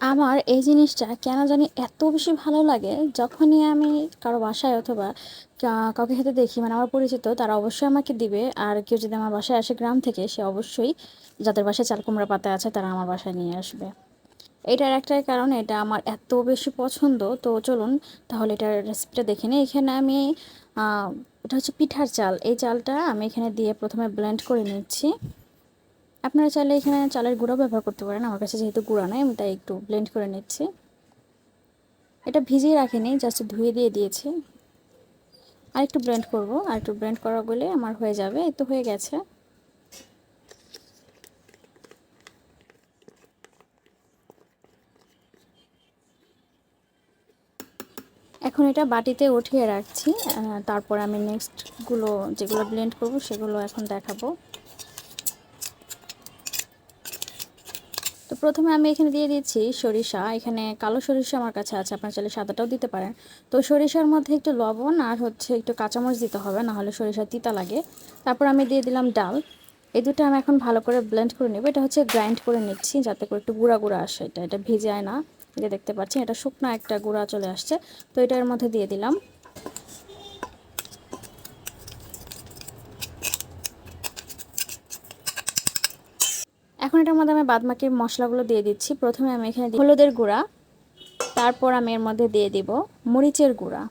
আমার এই জিনিসটা কেন জানি এত বেশি ভালো লাগে যখনই আমি কারও বাসায় অথবা কাউকে খেতে দেখি মানে আমার পরিচিত, তারা অবশ্যই আমাকে দিবে। আর কেউ যদি আমার বাসায় আসে গ্রাম থেকে, সে অবশ্যই যাদের বাসায় চাল কুমড়া পাতা আছে, তারা আমার বাসায় নিয়ে আসবে। এটার একটাই কারণ, এটা আমার এত বেশি পছন্দ। তো চলুন, তাহলে এটার রেসিপিটা দেখে নিই। এখানে আমি এটা হচ্ছে পিঠার চাল। এই চালটা আমি এখানে দিয়ে প্রথমে ব্লেন্ড করে নিচ্ছি। আপনারা চাইলে এখানে চালের গুঁড়ো ব্যবহার করতে পারেন। আমার কাছে যেহেতু গুঁড়া নেই, আমি তাই একটু ব্লেন্ড করে নিচ্ছি। এটা ভিজিয়ে রাখিনি জাস্ট ধুয়ে দিয়ে দিয়েছি। আর একটু ব্লেন্ড করব। আর একটু ব্লেন্ড করা গেলে আমার হয়ে যাবে। এই তো হয়ে গেছে। এখন এটা বাটিতে উঠিয়ে রাখছি। তারপর আমি নেক্সটগুলো যেগুলো ব্লেন্ড করব, সেগুলো এখন দেখাবো। তো প্রথমে আমি এখানে দিয়ে দিচ্ছি সরিষা। এখানে কালো সরিষা আমার কাছে আছে, আপনার চাইলে সাদাটাও দিতে পারেন। তো সরিষার মধ্যে একটু লবণ আর হচ্ছে একটু কাঁচামরিচ দিতে হবে না হলে সরিষা তিতা লাগে। তারপর আমি দিয়ে দিলাম ডাল। এই দুটো আমি এখন ভালো করে ব্লেন্ড করে নেব। এটা হচ্ছে গ্রাইন্ড করে নিচ্ছি, যাতে করে একটু গুঁড়া গুঁড়া আসে। এটা এটা ভিজায় না। যে দেখতে পাচ্ছি এটা শুকনো একটা গুঁড়া চলে আসছে। তো এটার মধ্যে দিয়ে দিলাম। এটার মধ্যে আমি বাদমাকি মশলাগুলো দিয়ে দিচ্ছি। প্রথমে আমি এখানে হলুদের গুঁড়া। তারপর আমি এর মধ্যে দিয়ে দিব মরিচের গুঁড়া।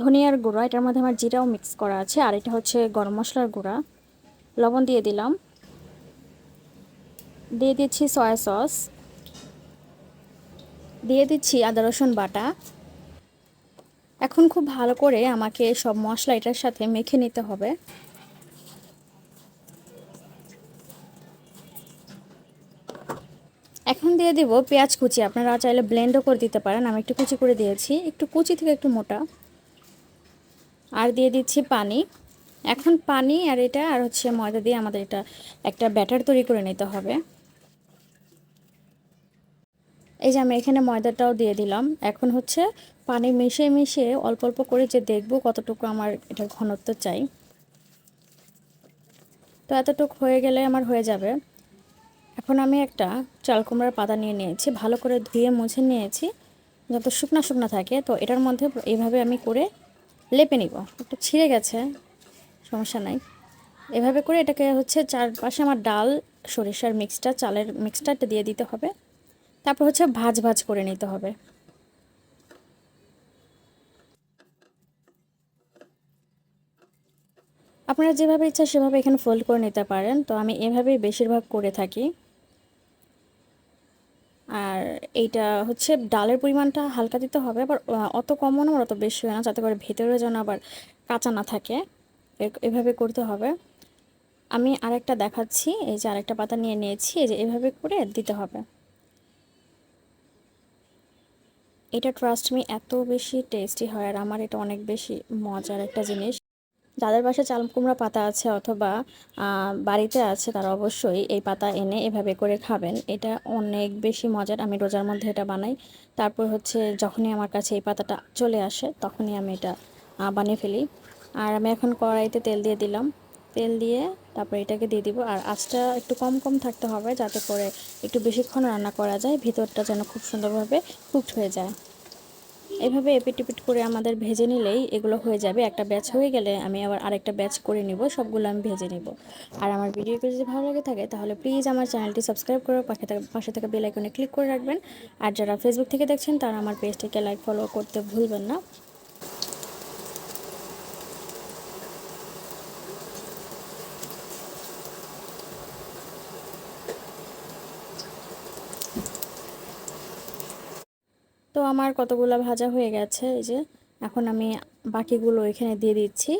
ধনিয়ার গুঁড়া, এটার মধ্যে আমার জিরাও মিক্স করা আছে। আর এটা হচ্ছে গরম মশলার গুঁড়া। লবণ দিয়ে দিলাম। দিয়ে দিচ্ছি সয়া সস। দিয়ে দিচ্ছি আদা, রসুন বাটা। এখন খুব ভালো করে আমাকে সব মশলা এটার সাথে মেখে নিতে হবে। এখন দিয়ে দিব পেঁয়াজ কুচি। আপনারা চাইলে ব্লেন্ডও করে দিতে পারেন। আমি একটু কুচি করে দিয়েছি। একটু কুচি থেকে একটু মোটা। আর দিয়ে দিচ্ছি পানি। এখন পানি আর এটা আর হচ্ছে ময়দা দিয়ে আমাদের এটা একটা ব্যাটার তৈরি করে নিতে হবে। এই যে আমি এখানে ময়দাটাও দিয়ে দিলাম। এখন হচ্ছে পানি মিশিয়ে মিশিয়ে অল্প অল্প করে যে দেখব কতটুকু আমার এটা ঘনত্ব চাই। তো এতটুকু হয়ে গেলে আমার হয়ে যাবে। এখন আমি একটা চাল কুমড়ার পাতা নিয়ে নিয়েছি, ভালো করে ধুয়ে মুছে নিয়েছি। যত শুকনা শুকনা থাকে, তো এটার মধ্যে এইভাবে আমি করে লেপে নিব। একটু ছিঁড়ে গেছে, সমস্যা নাই। এভাবে করে এটাকে হচ্ছে চারপাশে আমার ডাল, সরিষার মিক্সটা চালের মিক্সটারটা দিয়ে দিতে হবে। তারপর হচ্ছে ভাজ ভাজ করে নিতে হবে। আপনারা যেভাবে ইচ্ছা সেভাবে এখানে ফোল্ড করে নিতে পারেন। তো আমি এভাবেই বেশিরভাগ করে থাকি। আর এইটা হচ্ছে ডালের পরিমাণটা হালকা দিতে হবে, আবার অত কমও না অত বেশি হয় না, যাতে করে ভেতরে যেন আবার কাঁচা না থাকে। এভাবে করতে হবে। আমি আরেকটা দেখাচ্ছি, এই যে আরেকটা পাতা নিয়ে নিয়েছি, এই যে এভাবে করে দিতে হবে। এটা ট্রাস্ট মি এত বেশি টেস্টি হয়, আর আমার এটা অনেক বেশি মজার একটা জিনিস। যাদের বাসায় চাল, কুমড়া পাতা আছে অথবা বাড়িতে আছে, তারা অবশ্যই এই পাতা এনে এভাবে করে খাবেন। এটা অনেক বেশি মজার। আমি রোজার মধ্যে এটা বানাই। তারপর হচ্ছে যখনই আমার কাছে এই পাতাটা চলে আসে, তখনই আমি এটা বানিয়ে ফেলি। আর আমি এখন কড়াইতে তেল দিয়ে দিলাম। তেল দিয়ে তারপর এটাকে দিয়ে দিব। আর আঁচটা একটু কম কম থাকতে হবে যাতে করে একটু বেশিক্ষণ রান্না করা যায়। ভিতরটা যেন খুব সুন্দরভাবে কুকড হয়ে যায়। এভাবে এপিট টিপিট করে আমাদের ভেজে নিলেই এগুলো হয়ে যাবে। একটা ব্যাচ হয়ে গেলে আমি আবার আরেকটা ব্যাচ করে নিব, সবগুলো আমি ভেজে নিব। আর আমার ভিডিওগুলো যদি ভালো লাগে থাকে, তাহলে প্লিজ আমার চ্যানেলটি সাবস্ক্রাইব করে পাশে থাকা পাশে থাকা বেল আইকনে ক্লিক করে রাখবেন। আর যারা ফেসবুক থেকে দেখছেন, তারা আমার পেজটিকে লাইক ফলো করতে ভুলবেন না। আমার কতগুলো ভাজা হয়ে গেছে, এই যে এখন আমি বাকিগুলো এখানে দিয়ে দিচ্ছি।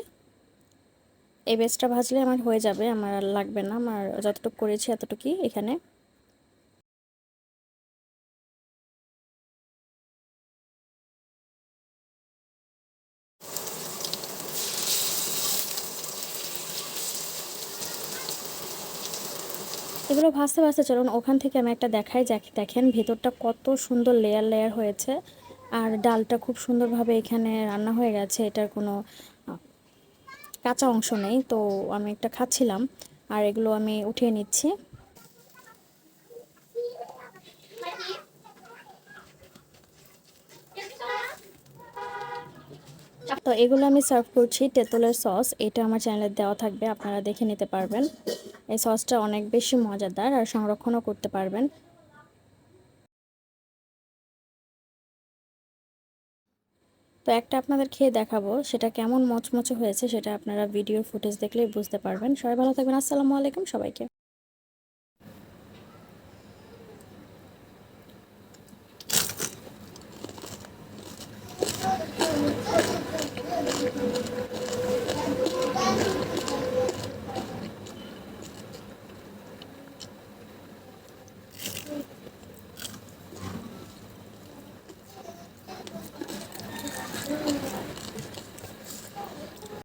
এই বেসটা ভাজলে আমার হয়ে যাবে, আমার লাগবে না, আমার যতটুকু করেছি এতটুকুই এখানে। এগুলো ভাসতে ভাসতে চলুন, ওখান থেকে আমি একটা দেখাই, যাক, দেখেন ভেতরটা কত সুন্দর লেয়ার লেয়ার হয়েছে। আর ডালটা খুব সুন্দরভাবে এখানে রান্না হয়ে গেছে, এটার কোনো কাঁচা অংশ নেই, তো আমি একটা খাচ্ছিলাম। আর এগুলো আমি উঠিয়ে নিচ্ছি। তো এগুলো আমি সার্ভ করছি তেঁতুলের সস এটা আমার চ্যানেলে দেওয়া থাকবে, আপনারা দেখে নিতে পারবেন। এই সসটা অনেক বেশি মজাদার আর সংরক্ষণও করতে পারবেন। তো একটা আপনাদের খেয়ে দেখাবো, সেটা কেমন মচমচে হয়েছে সেটা আপনারা ভিডিও ফুটেজ দেখলেই বুঝতে পারবেন। সবাই ভালো থাকবেন, আসসালামু আলাইকুম সবাইকে।